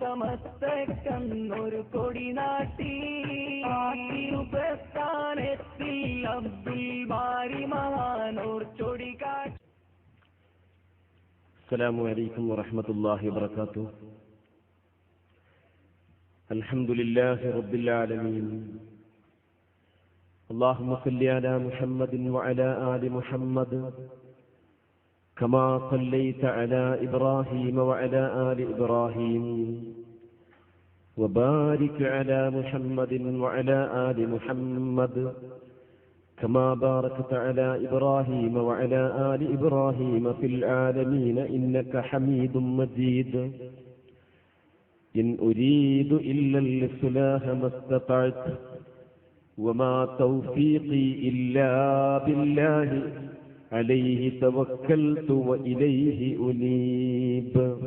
സമസ്തക്കന്നൊരു കൊടി നാട്ടി പ്രസ്ഥാനത്തിൽ അബ്ദുൽ ബാരി മഹാനോർ ചൊടികാട്ടി السلام عليكم ورحمة الله وبركاته الحمد لله رب العالمين اللهم صل على محمد وعلى آل محمد كما صليت على إبراهيم وعلى آل إبراهيم وبارك على محمد وعلى آل محمد كما باركت على إبراهيم وعلى آل إبراهيم في العالمين إنك حميد مجيد. إن أريد إلا الإصلاح ما استطعت وما توفيقي إلا بالله. عليه توكلت وإليه أنيب.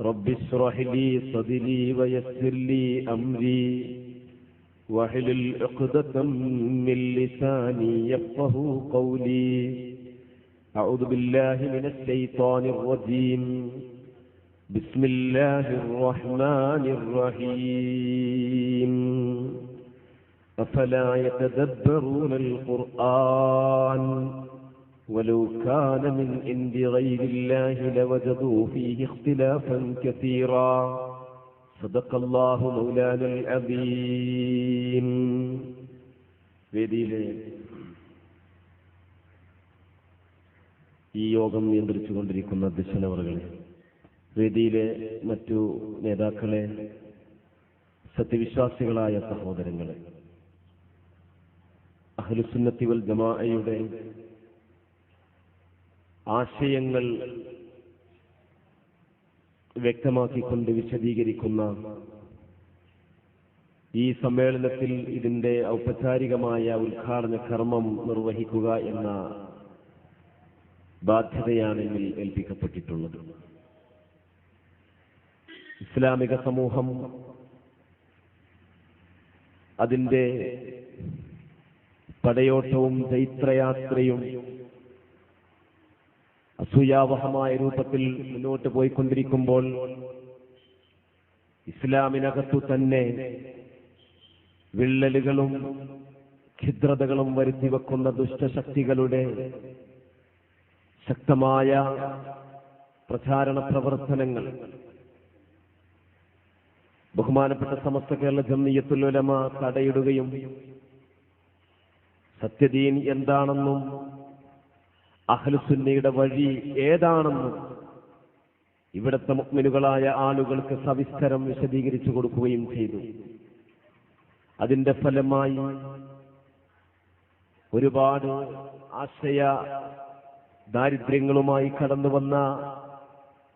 رب اشرح لي صدري ويسر لي أمري. واحلل عقدة من لساني يفقه قولي. أعوذ بالله من الشيطان الرجيم. بسم الله الرحمن الرحيم. أفلا يتدبرون القرآن؟ ولو كان من عند غير الله لوجدوا فيه اختلافا كثيرا صدق الله مولانا العظيم വേദിയിലെ ഈ യോഗം നിയന്ത്രിച്ചുകൊണ്ടിരിക്കുന്ന അധ്യക്ഷനവറുകളെ വേദിയിലെ മറ്റു നേതാക്കളെ സത്യവിശ്വാസികളായ സഹോദരങ്ങളെ അഹ്ലുസുന്നത്തി വൽ ജമാഅയുടെ ആശയങ്ങൾ വ്യക്തമാക്കിക്കൊണ്ട് വിശദീകരിക്കുന്ന ഈ സമ്മേളനത്തിൽ ഇതിന്റെ ഔപചാരികമായ ഉദ്ഘാടന കർമ്മം നിർവഹിക്കുക എന്ന ബാധ്യതയാണ് എന്നിൽ ഏൽപ്പിക്കപ്പെട്ടിട്ടുള്ളത്. ഇസ്ലാമിക സമൂഹം അതിന്റെ പടയോട്ടവും ചൈത്രയാത്രയും അസൂയാവഹമായ രൂപത്തിൽ മുന്നോട്ട് പോയിക്കൊണ്ടിരിക്കുമ്പോൾ ഇസ്ലാമിനകത്തു തന്നെ വിള്ളലുകളും ഛിദ്രതകളും വരുത്തി വെക്കുന്ന ദുഷ്ടശക്തികളുടെ ശക്തമായ പ്രചാരണ പ്രവർത്തനങ്ങൾ. ബഹുമാനപ്പെട്ട സമസ്ത കേരള ജമ്മിയത്തുലുലമ തടയിടുകയും സത്യദീൻ എന്താണെന്നും അഹ്ലുസുന്നയുടെ വഴി ഏതാണെന്ന് ഇവിടുത്തെ മുഗ്മിനുകളായ ആളുകൾക്ക് സവിസ്തരം വിശദീകരിച്ചു കൊടുക്കുകയും ചെയ്തു. അതിന്റെ ഫലമായി ഒരുപാട് ആശയ ദാരിദ്ര്യങ്ങളുമായി കടന്നു വന്ന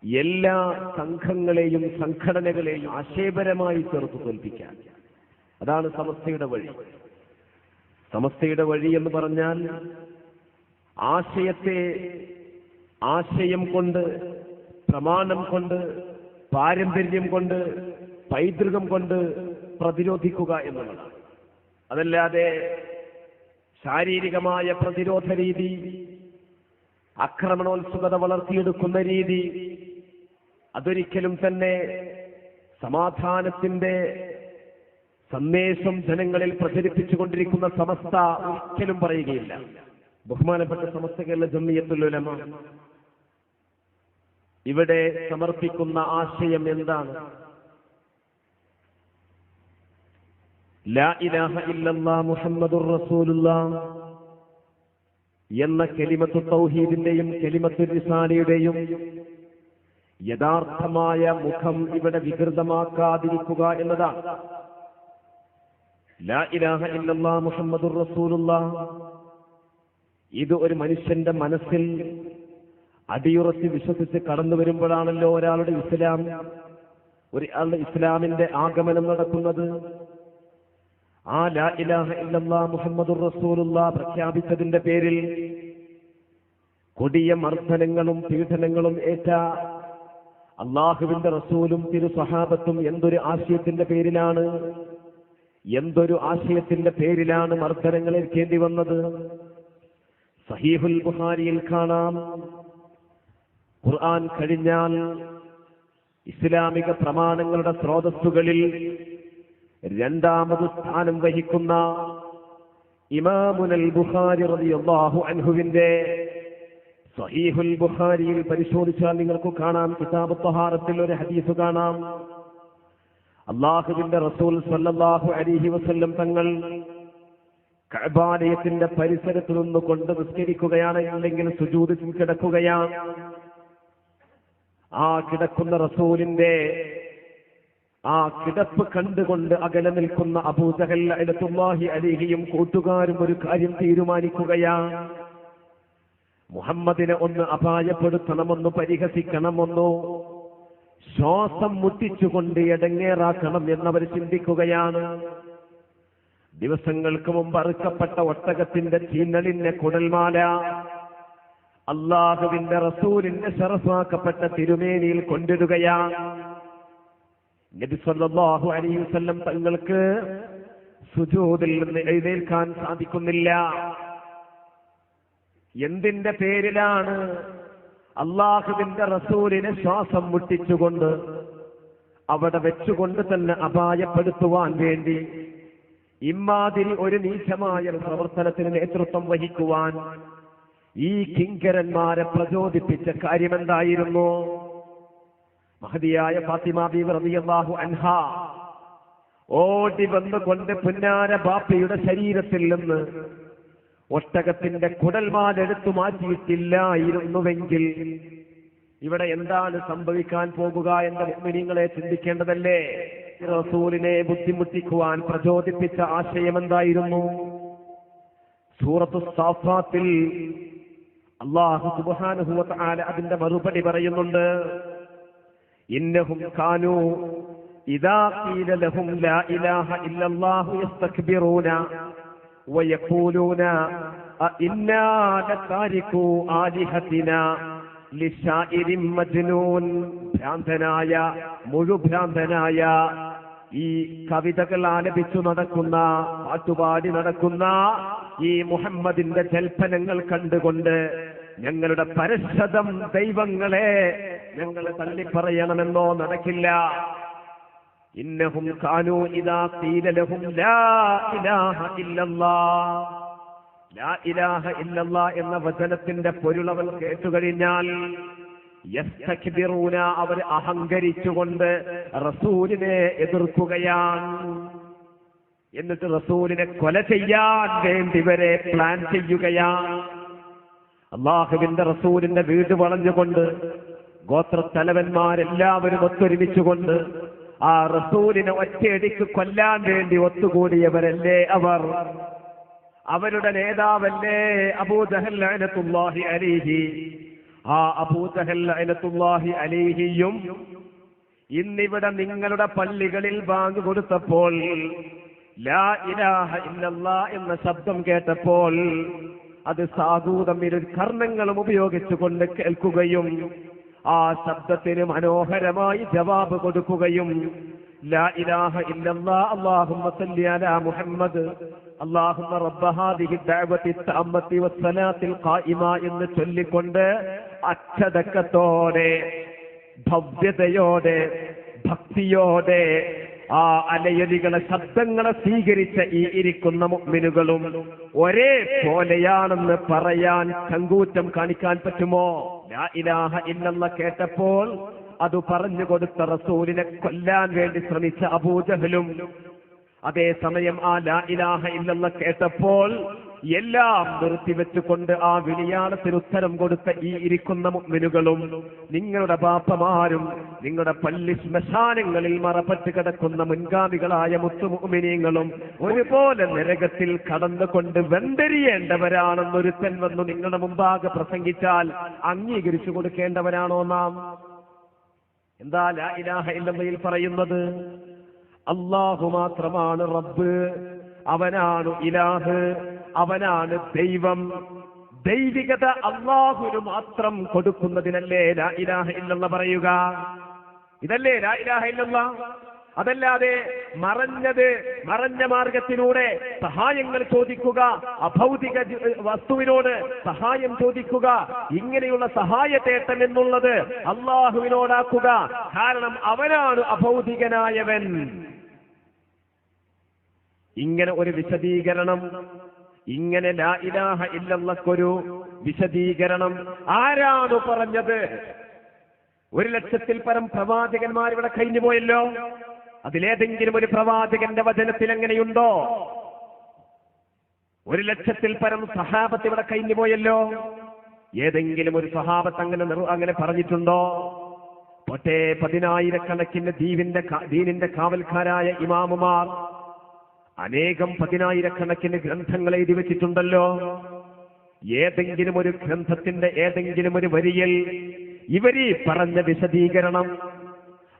എല്ലാ സംഘങ്ങളെയും സംഘടനകളെയും ആശയപരമായി ചേർത്ത് തോൽപ്പിക്കാൻ. അതാണ് സമസ്തയുടെ വഴി. സമസ്തയുടെ വഴി എന്ന് പറഞ്ഞാൽ ആശയത്തെ ആശയം കൊണ്ട് പ്രമാണം കൊണ്ട് പാരമ്പര്യം കൊണ്ട് പൈതൃകം കൊണ്ട് പ്രതിരോധിക്കുക എന്നുള്ളതാണ്. അതല്ലാതെ ശാരീരികമായ പ്രതിരോധ രീതി ആക്രമണോത്സുകത വളർത്തിയെടുക്കുന്ന രീതി അതൊരിക്കലും തന്നെ സമാധാനത്തിന്റെ സന്ദേശം ജനങ്ങളിൽ പ്രചരിപ്പിച്ചുകൊണ്ടിരിക്കുന്ന സമസ്ത ഒരിക്കലും പറയുകയില്ല. ബഹുമാനപ്പെട്ട സമസ്ത കേരള ഇവിടെ സമർപ്പിക്കുന്ന ആശയം എന്താണ്? ലാ ഇലാഹ മുഹമ്മദുർ റസൂലുള്ള എന്ന കെലിമത്തു തൗഹീദിന്റെയും കെലിമത്തു റിസാലയുടെയും യഥാർത്ഥമായ മുഖം ഇവിടെ വികൃതമാക്കാതിരിക്കുക എന്നതാണ്. ലാ ഇലാഹ ഇല്ലല്ലാ മുഹമ്മദുർ റസൂലുള്ളാ ഇത് ഒരു മനുഷ്യന്റെ മനസ്സിൽ അടിയുറച്ച് വിശ്വസിച്ച് കടന്നു വരുമ്പോഴാണല്ലോ ഒരാളുടെ ഇസ്ലാം. ഒരാളുടെ ഇസ്ലാമിന്റെ ആഗമനം നടക്കുന്നത്. ആ ലാ ഇലാഹ ഇല്ലല്ലാ മുഹമ്മദുർ റസൂലുള്ള പ്രഖ്യാപിച്ചതിന്റെ പേരിൽ കൊടിയ മർദ്ദനങ്ങളും പീഡനങ്ങളും ഏറ്റ അള്ളാഹുവിന്റെ റസൂലും തിരു സഹാബത്തും എന്തൊരു ആശയത്തിന്റെ പേരിലാണ്? എന്തൊരു ആശയത്തിന്റെ പേരിലാണ് മർദ്ദനങ്ങൾ ഏൽക്കേണ്ടി വന്നത്? സഹീഹുൽ ബുഹാരിയിൽ കാണാം. ഖുർആൻ കഴിഞ്ഞാൽ ഇസ്ലാമിക പ്രമാണങ്ങളുടെ സ്രോതസ്സുകളിൽ രണ്ടാമത് സ്ഥാനം വഹിക്കുന്ന ഇമാമുനൽ ബുഹാരി റളിയല്ലാഹു അൻഹുവിന്റെ സഹീഹുൽ ബുഹാരിയിൽ പരിശോധിച്ചാൽ നിങ്ങൾക്ക് കാണാം. കിതാബ് തഹാറത്തിൽ ഒരു ഹദീസ് കാണാം. അള്ളാഹുവിന്റെ റസൂൽ സല്ലല്ലാഹു അലൈഹി വസല്ലം തങ്ങൾ കഅബാലയത്തിന്റെ പരിസരത്ത് നിന്ന് കൊണ്ട് നിസ്കരിക്കുകയാണ് അല്ലെങ്കിൽ സുജൂദിൽ കിടക്കുകയാണ്. ആ കിടക്കുന്ന റസൂലിന്റെ ആ കിടപ്പ് കണ്ടുകൊണ്ട് അകലെ നിൽക്കുന്ന അബൂജഹൽ അലത്തുല്ലാഹി അലിഹിയും കൂട്ടുകാരും ഒരു കാര്യം തീരുമാനിക്കുകയാണ്. മുഹമ്മദിനെ ഒന്ന് അപായപ്പെടുത്തണമെന്ന് പരിഹസിക്കണമെന്നോ ശ്വാസം മുട്ടിച്ചുകൊണ്ട് എടങ്ങേറാക്കണം എന്നവർ ചിന്തിക്കുകയാണ്. ദിവസങ്ങൾക്ക് മുമ്പ് അറുക്കപ്പെട്ട ഒട്ടകത്തിന്റെ ചീന്നലിന്റെ കുടൽമാല. അള്ളാഹുവിന്റെ റസൂലിന്റെ ശറഫാക്കപ്പെട്ട തിരുമേനിയിൽ കൊണ്ടിടുകയാ. നബി സല്ലല്ലാഹു അലൈഹി വസല്ലം തങ്ങൾക്ക് സുജൂദിൽ നിന്ന് എഴുന്നേൽക്കാൻ സാധിക്കുന്നില്ല. എന്തിന്റെ പേരിലാണ് അള്ളാഹുവിന്റെ റസൂലിനെ ശ്വാസം മുട്ടിച്ചുകൊണ്ട് അവിടെ വെച്ചുകൊണ്ട് തന്നെ അപായപ്പെടുത്തുവാൻ വേണ്ടി ഇമാതിരി ഒരു നീചമായ പ്രവർത്തനത്തിന് നേതൃത്വം വഹിക്കുവാൻ ഈ കിങ്കരന്മാരെ പ്രചോദിപ്പിച്ച കാര്യമെന്തായിരുന്നു? മഹതിയായ ഫാത്തിമ അൻഹ ഓടി വന്നുകൊണ്ട് പുന്നാര ബാപ്പയുടെ ശരീരത്തിൽ നിന്ന് ഒട്ടകത്തിന്റെ കുടൽമാലെടുത്തു മാറ്റിയിട്ടില്ലായിരുന്നുവെങ്കിൽ ഇവിടെ എന്താണ് സംഭവിക്കാൻ പോകുക എന്ന മുഅ്മിനീങ്ങളെ ചിന്തിക്കേണ്ടതല്ലേ? റസൂലിനെ ബുദ്ധിമുട്ടിക്കുവാൻ പ്രചോദിപ്പിച്ച ആശയം എന്തായിരുന്നു സൂറത്തു സാഫാത്തിൽ അള്ളാഹു സുബ്ഹാനഹു വ തആല അതിന്റെ മറുപടി പറയുന്നുണ്ട് ഇന്നഹും കാനൂ ഇദാ ഖീല ലഹും ലാ ഇലാഹ ഇല്ലല്ലാഹു യസ്തക്ബിറൂന ويقولون أئنا لتاركو آلهتنا لشائر مجنون ഭ്രാന്തനായ മുഴുഭ്രാന്തനായ ഈ കവിതകൾ ആലപിച്ചു നടക്കുന്ന പാട്ടുപാടി നടക്കുന്ന ഈ മുഹമ്മദിന്റെ ജൽപ്പനങ്ങൾ കണ്ടുകൊണ്ട് ഞങ്ങളുടെ പരശതം ദൈവങ്ങളെ ഞങ്ങൾ തള്ളിപ്പറയണമെന്നോ നടക്കില്ല. ഇന്നഹും കാനു ഇതാ തീരലഹും ലഹും ലാ ഇലാഹ ഇല്ലല്ലാ. ലാ ഇലാഹ ഇല്ലല്ലാ എന്ന വചനത്തിന്റെ പൊരുളവൻ കേട്ടുകഴിഞ്ഞാൽ അവർ അഹങ്കരിച്ചുകൊണ്ട് റസൂലിനെ എതിർക്കുകയാണ്. എന്നിട്ട് റസൂലിനെ കൊല ചെയ്യാൻ വേണ്ടി വരെ പ്ലാൻ ചെയ്യുകയാണ്. അള്ളാഹുവിന്റെ റസൂലിന്റെ വീട് വളഞ്ഞുകൊണ്ട് ഗോത്രത്തലവന്മാരെല്ലാവരും ഒത്തൊരുമിച്ചുകൊണ്ട് ആ റസൂലിനെ ഒറ്റയടിക്ക് കൊല്ലാൻ വേണ്ടി ഒത്തുകൂടിയവരല്ലേ അവർ? അവരുടെ നേതാവല്ലേ അബൂജഹൽ അലീഹി അലിഹി. ആ അബൂജഹൽ അനത്തുല്ലാഹി അലിഹിയും ഇന്നിവിടെ നിങ്ങളുടെ പള്ളികളിൽ ബാങ്ക് കൊടുത്തപ്പോൾ ലാ ഇലാഹ ഇല്ലല്ലാ എന്ന ശബ്ദം കേട്ടപ്പോൾ അത് സാധൂതം ഇരു കർണങ്ങളും ഉപയോഗിച്ചുകൊണ്ട് കേൾക്കുകയും ആ ശബ്ദത്തിന് മനോഹരമായി ജവാബ് കൊടുക്കുകയും ലാ ഇലാഹ ഇല്ലല്ലാ അല്ലാഹുമ്മ സല്ലി അലാ മുഹമ്മദ് അല്ലാഹുമ്മ റബ്ബ ഹാദിഹി ദഅവതി തഅമ്മതി വസ്സലാത്തിൽ ഖായിമ എന്ന് ചൊല്ലിക്കൊണ്ട് അച്ചടക്കത്തോടെ ഭവ്യതയോടെ ഭക്തിയോടെ ആ അലയലികളെ ശബ്ദങ്ങളെ സ്വീകരിച്ച ഈ ഇരിക്കുന്ന മുഅ്മിനുകളും ഒരേ പോലെയാണെന്ന് പറയാൻ ചങ്കൂറ്റം കാണിക്കാൻ പറ്റുമോ? ലാ ഇലാഹ ഇല്ലെന്ന കേട്ടപ്പോൾ അത് പറഞ്ഞു കൊടുത്ത റസൂലിനെ കൊല്ലാൻ വേണ്ടി ശ്രമിച്ച അബൂജഹലും. അതേസമയം ആ ലാ ഇലാഹ ഇല്ലെന്ന് കേട്ടപ്പോൾ എല്ലാം നിർത്തിവെച്ചുകൊണ്ട് ആ വിളിയാളത്തിന് ഉത്തരം കൊടുത്ത ഈ ഇരിക്കുന്ന മുഅ്മിനുകളും നിങ്ങളുടെ ബാപ്പമാരും നിങ്ങളുടെ പള്ളി ശ്മശാനങ്ങളിൽ മറപ്പെട്ട് കിടക്കുന്ന മുൻഗാമികളായ മുത്തുമുഅ്മിനീങ്ങളും ഒരുപോലെ നരകത്തിൽ കടന്നുകൊണ്ട് വെന്തരിയേണ്ടവരാണെന്നൊരുത്തൻ വന്നു നിങ്ങളുടെ മുമ്പാകെ പ്രസംഗിച്ചാൽ അംഗീകരിച്ചു കൊടുക്കേണ്ടവരാണോ നാം? എന്താ ലാ ഇലാഹ ഇല്ലല്ലയിൽ പറയുന്നത്? അള്ളാഹു മാത്രമാണ് റബ്ബ് അവനാണ് ഇലാഹ്. അവനാണ് ദൈവം. ദൈവികത അള്ളാഹുന് മാത്രം കൊടുക്കുന്നതിനല്ലേ ലാ ഇലാഹ ഇല്ലെന്ന് പറയുക? ഇതല്ലേ ലാ ഇലാഹ ഇല്ലല്ല? അതല്ലാതെ മറഞ്ഞത് മറഞ്ഞ മാർഗത്തിലൂടെ സഹായങ്ങൾ ചോദിക്കുക അഭൗതിക വസ്തുവിനോട് സഹായം ചോദിക്കുക ഇങ്ങനെയുള്ള സഹായ സഹായത്തേട്ടം എന്നുള്ളത് അള്ളാഹുവിനോടാക്കുക കാരണം അവനാണ് അഭൗതികനായവൻ. ഇങ്ങനെ ഒരു വിശദീകരണം ഇങ്ങനെ ലാ ഇലാഹ ഇല്ലല്ലക്കൊരു വിശദീകരണം ആരാണ് പറഞ്ഞത്? ഒരു ലക്ഷത്തിൽ പരം പ്രവാചകന്മാർ ഇവിടെ കഴിഞ്ഞു പോയല്ലോ. അതിലേതെങ്കിലും ഒരു പ്രവാചകന്റെ വചനത്തിൽ എങ്ങനെയുണ്ടോ? ഒരു ലക്ഷത്തിൽ പരം സഹാബത്ത് ഇവിടെ കഴിഞ്ഞു പോയല്ലോ. ഏതെങ്കിലും ഒരു സഹാബത്ത് അങ്ങനെ അങ്ങനെ പറഞ്ഞിട്ടുണ്ടോ? ഒറ്റേ പതിനായിരക്കണക്കിന് ദീവിന്റെ ദീനിന്റെ കാവൽക്കാരായ ഇമാമുമാർ അനേകം പതിനായിരക്കണക്കിന് ഗ്രന്ഥങ്ങൾ എഴുതി വെച്ചിട്ടുണ്ടല്ലോ. ഏതെങ്കിലും ഒരു ഗ്രന്ഥത്തിന്റെ ഏതെങ്കിലും ഒരു വരിയിൽ ഇവരി പറഞ്ഞ വിശദീകരണം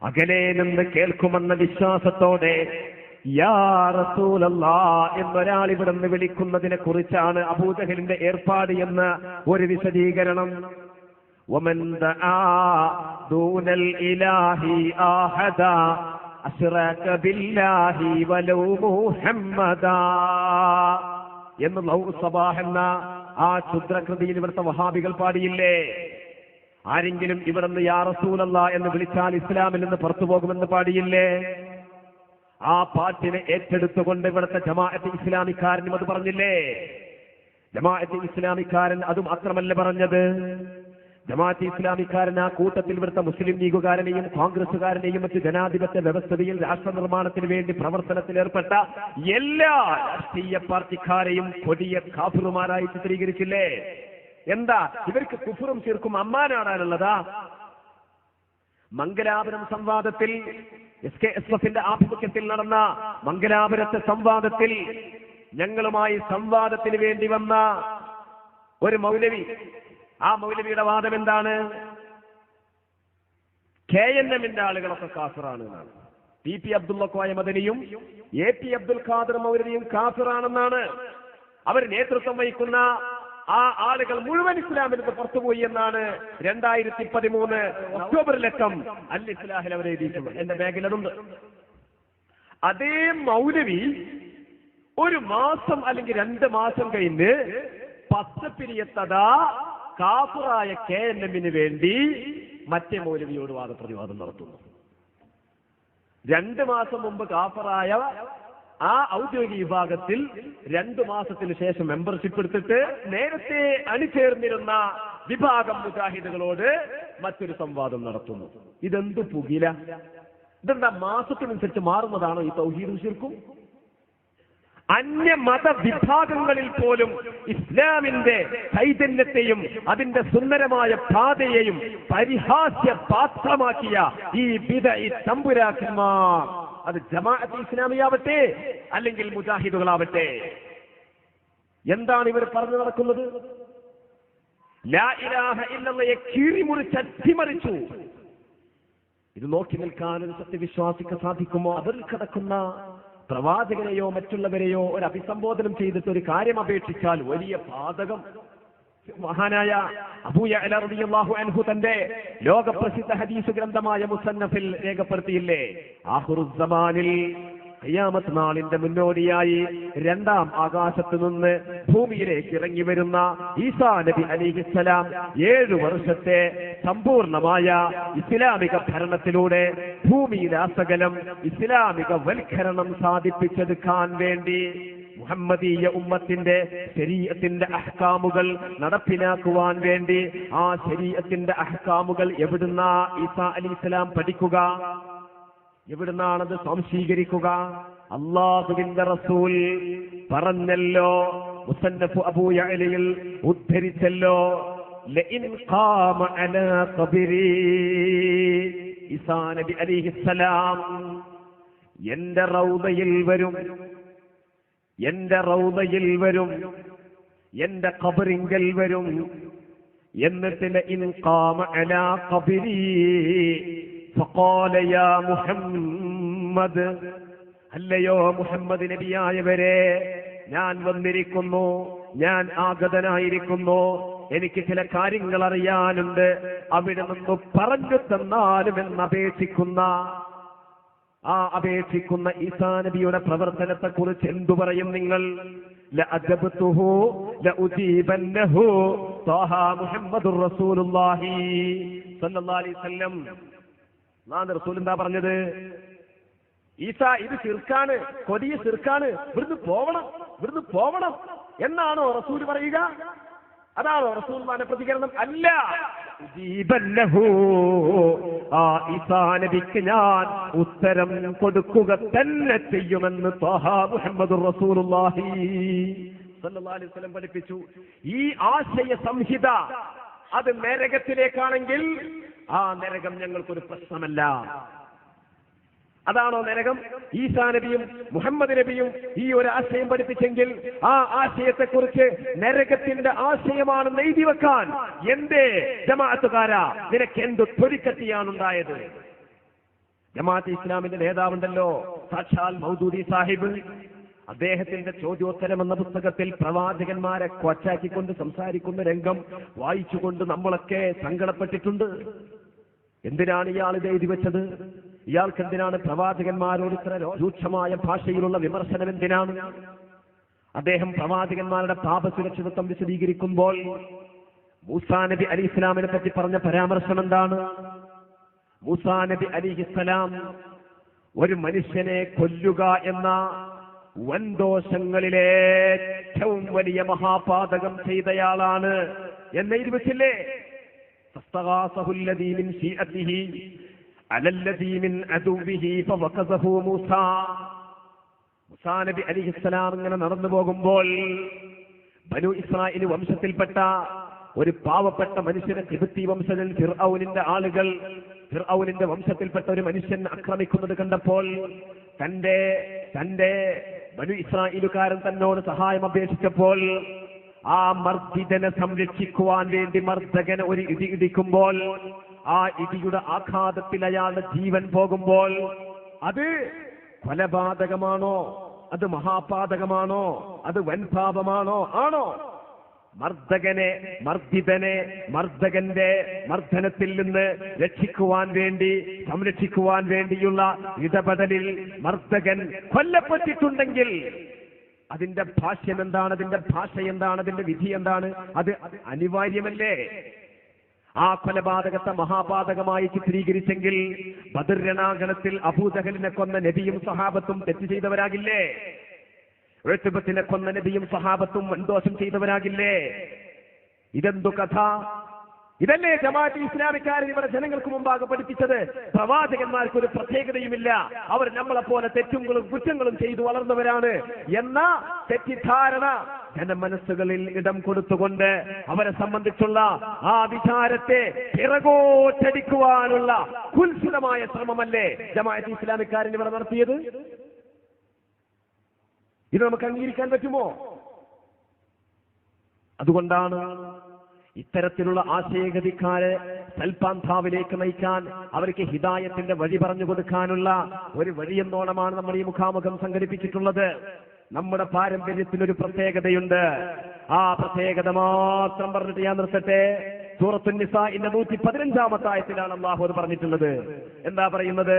അകലെ നിന്ന് കേൾക്കുമെന്ന വിശ്വാസത്തോടെ യാ റസൂലല്ലാ എന്നൊരാൾ ഇവിടുന്ന് വിളിക്കുന്നതിനെ കുറിച്ചാണ് അബൂജഹലിന്റെ ഏർപ്പാട് എന്ന ഒരു വിശദീകരണം. ദൂനൽ ഇലാഹി ആഹദ അസ്റക ബില്ലാഹി വലൗ മുഹമ്മദാ എന്ന് ലഹു സബാഹ് എന്ന ആ ക്ഷുദ്രകൃതിയിൽ ഇവിടുത്തെ വഹാബികൾ പാടിയില്ലേ? ആരെങ്കിലും ഇവിടുന്ന് യാ റസൂലല്ല എന്ന് വിളിച്ചാൽ ഇസ്ലാമിൽ നിന്ന് പുറത്തു പോകുമെന്ന് പാടിയില്ലേ? ആ പാട്ടിനെ ഏറ്റെടുത്തുകൊണ്ട് ഇവിടുത്തെ ജമാഅത്ത് ഇസ്ലാമിക്കാരനും അത് പറഞ്ഞില്ലേ? ജമാഅത്ത് ഇസ്ലാമിക്കാരൻ അതും അത്രമല്ല പറഞ്ഞത് ജമാഅത്ത് ഇസ്ലാമിക്കാരൻ ആ കൂട്ടത്തിൽ വൃത്ത മുസ്ലിം ലീഗുകാരനെയും കോൺഗ്രസുകാരനെയും മറ്റ് ജനാധിപത്യ വ്യവസ്ഥയിൽ രാഷ്ട്ര നിർമ്മാണത്തിന് വേണ്ടി പ്രവർത്തനത്തിൽ ഏർപ്പെട്ട എല്ലാ രാഷ്ട്രീയ പാർട്ടിക്കാരെയും കൊടിയ കാഫിറുമാരായി ചിത്രീകരിച്ചില്ലേ? എന്താ? ഇവർക്ക് കുഫുറും ചീർക്കും അമ്മാനാടാനുള്ളതാ മംഗലാപുരം സംവാദത്തിൽ എസ് കെ എസ് എഫിന്റെ ആഭിമുഖ്യത്തിൽ നടന്ന മംഗലാപുരത്തെ സംവാദത്തിൽ ഞങ്ങളുമായി സംവാദത്തിന് വേണ്ടി വന്ന ഒരു മൗലവി ആ മൗലവിയുടെ വാദം എന്താണ്? കെ എൻ എമ്മിന്റെ ആളുകളൊക്കെ എന്നാണ്. ടി പി അബ്ദുള്ള മദനിയും എ പി അബ്ദുൽ ഖാദർ മൗലവിയും കാഫിറാണെന്നാണ്. അവർ നേതൃത്വം വഹിക്കുന്ന ആ ആളുകൾ മുഴുവൻ ഇസ്ലാമിൽ നിന്ന് പുറത്തുപോയി എന്നാണ് രണ്ടായിരത്തി പതിമൂന്ന് ഒക്ടോബറിലക്കം അൽ ഇസ്ലാഹിൽ അവർ എഴുതിയിട്ടുള്ളത് എന്റെ അതുണ്ട്. അതേ മൗലവി ഒരു മാസം അല്ലെങ്കിൽ രണ്ട് മാസം കഴിഞ്ഞ് പച്ചപ്പിരിയത്തതാ കാഫുറായ കെ എൻ എമ്മിന് വേണ്ടി മറ്റേ മൗലവിയോട് വാദപ്രതിവാദം നടത്തുന്നു. രണ്ട് മാസം മുമ്പ് കാഫറായ ആ ഔദ്യോഗിക വിഭാഗത്തിൽ രണ്ടു മാസത്തിന് ശേഷം മെമ്പർഷിപ്പ് എടുത്തിട്ട് നേരത്തെ അണിചേർന്നിരുന്ന വിഭാഗം മുജാഹിദുകളോട് മറ്റൊരു സംവാദം നടത്തുന്നു. ഇതെന്ത് പുകില? ഇതെന്താ മാസത്തിനനുസരിച്ച് മാറുന്നതാണോ ഈ തൗഹീദും ശിർക്കും? അന്യമത വിഭാഗങ്ങളിൽ പോലും ഇസ്ലാമിന്റെ ചൈതന്യത്തെയും അതിന്റെ സുന്ദരമായ പാതയെയും പരിഹാസ്യ പാത്രമാക്കിയ ഈ വിധ ഈ തമ്പുരാക്കന്മാർ. അത് ജമാഅത്ത് ഇസ്ലാമിയാവട്ടെ അല്ലെങ്കിൽ മുജാഹിദുകളാവട്ടെ. എന്താണ് ഇവർ പറഞ്ഞു നടക്കുന്നത്? ഇല്ലല്ലയെ കീറിമുറിച്ച് അട്ടിമറിച്ചു. ഇത് നോക്കി നിൽക്കാൻ ഒരു സത്യവിശ്വാസിക്ക് സാധിക്കുമോ? അതിൽ കിടക്കുന്ന പ്രവാചകനെയോ മറ്റുള്ളവരെയോ ഒരു അഭിസംബോധനം ചെയ്തിട്ട് ഒരു കാര്യം അപേക്ഷിച്ചാൽ വലിയ പാതകം. മഹാനായ അബൂയാഹു അൻഹു തന്റെ ലോകപ്രസിദ്ധ ഹദീസ് ഗ്രന്ഥമായ മുസന്നഫിൽ രേഖപ്പെടുത്തിയില്ലേ? ആഹുറുസമാനിൽ ഖിയാമത്ത് നാളിന്റെ മുന്നോടിയായി രണ്ടാം ആകാശത്ത് നിന്ന് ഭൂമിയിലേക്ക് ഇറങ്ങി വരുന്ന ഈസാ നബി അലിഹിസ്സലാം ഏഴു വർഷത്തെ സമ്പൂർണമായ ഇസ്ലാമിക ഭരണത്തിലൂടെ ഭൂമിയിലെ അസകലം ഇസ്ലാമിക വൽക്കരണം സാധിപ്പിച്ചെടുക്കാൻ വേണ്ടി. മുഹമ്മദീയ ഉമ്മത്തിന്റെ ശരീരത്തിന്റെ അഹ്കാമുകൾ നടപ്പിലാക്കുവാൻ വേണ്ടി ആ ശരീരത്തിന്റെ അഹ്കാമുകൾ എവിടുന്ന ഈസാ അലി ഇസ്ലാം പഠിക്കുക? എവിടുന്നാണത് സ്വാംശീകരിക്കുക? അള്ളാഹുവിന്റെ റസൂൽ പറഞ്ഞല്ലോ മുസന്നഫ് അബൂയലിയിൽ ഉദ്ധരിച്ചല്ലോ ഈസാ നബി എന്റെ റൗദയിൽ വരും എന്റെ റൗദയിൽ വരും എന്റെ കബറിങ്കൽ വരും എന്നിട്ട് മുഹമ്മദ് അല്ലയോ മുഹമ്മദ് നബിയായവരെ ഞാൻ വന്നിരിക്കുന്നു ഞാൻ ആഗതനായിരിക്കുന്നു എനിക്ക് ചില കാര്യങ്ങൾ അറിയാനുണ്ട് അവിടെ നിന്ന് പറഞ്ഞു തന്നാലും എന്ന് അപേക്ഷിക്കുന്ന ആ അപേക്ഷിക്കുന്ന ഈസാ നബിയുടെ പ്രവർത്തനത്തെ കുറിച്ച് എന്തു പറയും നിങ്ങൾ? മുഹമ്മദ് റസൂലുള്ളാഹി അലൈഹി വസല്ലം. നാം റസൂൽ എന്താ പറഞ്ഞത്? ഈസ ഇത് ചെറുക്കാണ് കൊടിയ ചെറുക്കാണ് ഇവിടുന്ന് പോവണം ഇവിടുന്ന് പോവണം എന്നാണോ റസൂൽ പറയുക? അതാണോ റസൂൽമാന്റെ പ്രതികരണം? അല്ല. ആ ഈസാ നബിക്ക് ഞാൻ ഉത്തരം കൊടുക്കുക തന്നെ ചെയ്യുമെന്ന് മുഹമ്മദ് റസൂലുള്ളാഹി. പഠിപ്പിച്ചു. ഈ ആശയ സംഹിത അത് നരകത്തിലേക്കാണെങ്കിൽ ആ നരകം ഞങ്ങൾക്കൊരു പ്രശ്നമല്ല. അതാണോ നരകം? ഈസാ നബിയും മുഹമ്മദ് നബിയും ഈ ഒരു ആശയം പഠിപ്പിച്ചെങ്കിൽ ആ ആശയത്തെക്കുറിച്ച് നരകത്തിന്റെ ആശയമാണെന്ന് എഴുതി വെക്കാൻ. എന്തേ? ജമാഅത്തുകാരാ നിനക്ക് എന്ത് ത്വരിക്കത്തിയാണുണ്ടായത് ജമാഅത്ത് ഇസ്ലാമിന്റെ നേതാവുണ്ടല്ലോ സാക്ഷാൽ മൗദൂദി സാഹിബ്. അദ്ദേഹത്തിന്റെ ചോദ്യോത്തരം എന്ന പുസ്തകത്തിൽ പ്രവാചകന്മാരെ കൊച്ചാക്കിക്കൊണ്ട് സംസാരിക്കുന്ന രംഗം വായിച്ചുകൊണ്ട് നമ്മളൊക്കെ സങ്കടപ്പെട്ടിട്ടുണ്ട്. എന്തിനാണ് ഇയാൾ ഇത് എഴുതി വെച്ചത്? ഇയാൾക്ക് എന്തിനാണ് പ്രവാചകന്മാരോട് ഇത്ര രൂക്ഷമായ ഭാഷയിലുള്ള വിമർശനം എന്തിനാണ്? അദ്ദേഹം പ്രവാചകന്മാരുടെ പാപസുരക്ഷിതത്വം വിശദീകരിക്കുമ്പോൾ മൂസാ നബി അലി ഇസ്ലാമിനെ പറ്റി പറഞ്ഞ പരാമർശം എന്താണ്? മൂസാ നബി അലി ഇസ്ലാം ഒരു മനുഷ്യനെ കൊല്ലുക എന്ന വൻദോഷങ്ങളിലെ ഏറ്റവും വലിയ മഹാപാതകം ചെയ്തയാളാണ്. എന്ന ഇരുവച്ചില്ലേ അലിഹിസ്സലാം ഇങ്ങനെ നടന്നു പോകുമ്പോൾ ബനു ഇസ്രായേൽ വംശത്തിൽപ്പെട്ട ഒരു പാവപ്പെട്ട മനുഷ്യനെ കിബത്തി വംശജൻ ഫിർഔനിന്റെ ആളുകൾ ഫിർഔനിന്റെ വംശത്തിൽപ്പെട്ട ഒരു മനുഷ്യൻ ആക്രമിക്കുന്നത് കണ്ടപ്പോൾ തന്റെ തന്റെ ബനു ഇസ്രായേലുകാരൻ തന്നോട് സഹായം അപേക്ഷിച്ചപ്പോൾ ആ മർദ്ദിതനെ സംരക്ഷിക്കുവാൻ വേണ്ടി മർദ്ദകനെ ഒരു ഇടി ഇടിക്കുമ്പോൾ ആ ഇടിയുടെ ആഘാതത്തിൽ അയാളുടെ ജീവൻ പോകുമ്പോൾ അത് കൊലപാതകമാണോ? അത് മഹാപാതകമാണോ? അത് വൻപാപമാണോ? ആണോ? മർദ്ദകനെ മർദ്ദിതനെ മർദ്ദകന്റെ മർദ്ദനത്തിൽ നിന്ന് രക്ഷിക്കുവാൻ വേണ്ടി സംരക്ഷിക്കുവാൻ വേണ്ടിയുള്ള ഇടപെടലിൽ മർദ്ദകൻ കൊല്ലപ്പെട്ടിട്ടുണ്ടെങ്കിൽ അതിന്റെ ഭാഷ്യം എന്താണ് അതിന്റെ ഭാഷ എന്താണ് അതിന്റെ വിധി എന്താണ്? അത് അനിവാര്യമല്ലേ? ആ കൊലപാതകത്തെ മഹാപാതകമായി ചിത്രീകരിച്ചെങ്കിൽ ബദർരണാഗണത്തിൽ അബൂദഹലിനെ കൊന്ന നബിയും സഹാബത്തും തെറ്റ് ചെയ്തവരാകില്ലേ? എഴുത്തുബത്തിനെ കൊന്ന നബിയും സഹാബത്തും വൻദോഷം ചെയ്തവരാകില്ലേ? ഇതെന്തു കഥ? ഇതല്ലേ ജമാഅത്ത് ഇസ്ലാമിക്കാരൻ ഇവിടെ ജനങ്ങൾക്ക് മുമ്പാകെ പഠിപ്പിച്ചത്? പ്രവാചകന്മാർക്ക് ഒരു പ്രത്യേകതയുമില്ല. അവർ നമ്മളെ പോലെ തെറ്റുകളും കുറ്റങ്ങളും ചെയ്തു വളർന്നവരാണ്. എന്ന തെറ്റിദ്ധാരണ? ജനമനസ്സുകളിൽ ഇടം കൊടുത്തുകൊണ്ട് അവരെ സംബന്ധിച്ചുള്ള ആ വിചാരത്തെ പിറകോറ്റടിക്കുവാനുള്ള കുൽസിതമായ ശ്രമമല്ലേ ജമാഅത്ത് ഇസ്ലാമിക്കാരൻ ഇവിടെ നടത്തിയത്? ഇത് നമുക്ക് അംഗീകരിക്കാൻ പറ്റുമോ? അതുകൊണ്ടാണ് ഇത്തരത്തിലുള്ള ആശയഗതിക്കാരെ സൽപാന്താവിലേക്ക് നയിക്കാൻ അവർക്ക് ഹിതായത്തിന്റെ വഴി പറഞ്ഞു കൊടുക്കാനുള്ള ഒരു വഴിയെന്നോണമാണ് നമ്മൾ ഈ മുഖാമുഖം സംഘടിപ്പിച്ചിട്ടുള്ളത്. നമ്മുടെ പാരമ്പര്യത്തിനൊരു പ്രത്യേകതയുണ്ട്. ആ പ്രത്യേകത മാത്രം പറഞ്ഞിട്ട് ഞാൻ നിർത്തട്ടെ. സൂറത്തു നിസാഇന്റെ നൂറ്റി പതിനഞ്ചാമത്തെ ആയത്തിലാണ് അള്ളാഹു പറഞ്ഞിട്ടുള്ളത്. എന്താ പറയുന്നത്?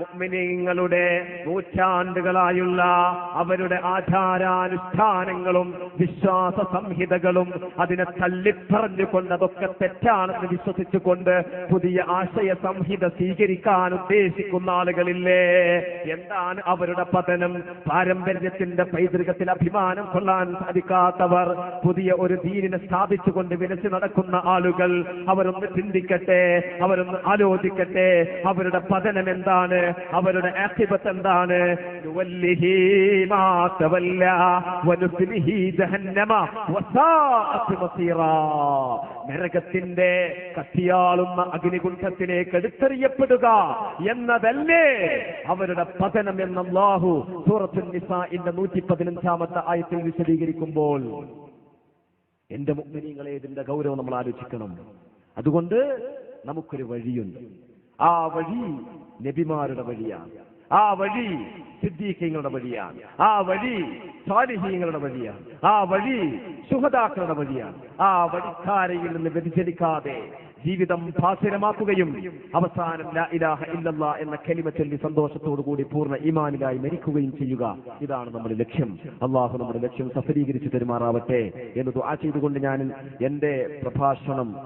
മുഅ്മിനീങ്ങളുടെ നൂറ്റാണ്ടുകളായുള്ള അവരുടെ ആചാരാനുഷ്ഠാനങ്ങളും വിശ്വാസ സംഹിതകളും അതിനെ തള്ളിപ്പറഞ്ഞുകൊണ്ട് അതൊക്കെ തെറ്റാണെന്ന് വിശ്വസിച്ചുകൊണ്ട് പുതിയ ആശയ സംഹിത സ്വീകരിക്കാൻ ഉദ്ദേശിക്കുന്ന ആളുകളില്ലേ? എന്താണ് അവരുടെ പതനം? പാരമ്പര്യത്തിന്റെ പൈതൃകത്തിൽ അഭിമാനം കൊള്ളാൻ സാധിക്കാത്തവർ പുതിയ ഒരു ദീനിനെ സ്ഥാപിച്ചുകൊണ്ട് വിലസി നടക്കുന്ന ആളുകൾ അവരൊന്ന് ചിന്തിക്കട്ടെ അവരൊന്ന് ആലോചിക്കട്ടെ അവരുടെ പതനം എന്താണ്? അവരുടെ ആക്തിപത്ത് എന്താണ്. നരകത്തിന്റെ കത്തിയാളുന്ന അഗ്നികുണ്ഠത്തിലേക്ക് എടുത്തെറിയപ്പെടുക എന്നതല്ലേ അവരുടെ പതനം എന്ന അല്ലാഹു സൂറത്തുൽ നിസാഇന്റെ നൂറ്റി പതിനഞ്ചാമത്തെ ആയത്തിൽ വിശദീകരിക്കുമ്പോൾ. എന്റെ മുഗ്നീങ്ങളെ ഇതിന്റെ ഗൗരവം നമ്മൾ ആലോചിക്കണം. അതുകൊണ്ട് നമുക്കൊരു വഴിയുണ്ട്. ആ വഴി നബിമാരുടെ വഴിയാണ്. ആ വഴി സിദ്ദീഖ്യങ്ങളുടെ വഴിയാണ്. ആ വഴി സാലിഹീങ്ങളുടെ വഴിയാണ്. ആ വഴി സുഹതാക്കളുടെ വഴിയാണ്. ആ വഴിക്കാരയിൽ നിന്ന് വ്യതിചലിക്കാതെ ജീവിതം ഭാസുരമാക്കുകയും അവസാനം ലാ ഇലാഹ ഇല്ലല്ലാ എന്ന കലിമ ചൊല്ലി സന്തോഷത്തോടു കൂടി പൂർണ ഈമാനിലായി മരിക്കുകയും ചെയ്യുക. ഇതാണ് നമ്മുടെ ലക്ഷ്യം. അള്ളാഹു നമ്മുടെ ലക്ഷ്യം സഫലീകരിച്ചു തരുമാറാവട്ടെ എന്ന് ദുആ ചെയ്തുകൊണ്ട് ഞാൻ എന്റെ പ്രഭാഷണം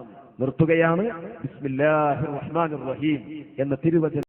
നിർത്തുകയാണ്. ബിസ്മില്ലാഹിർ റഹ്മാൻ റഹീം എന്ന തിരുവചനം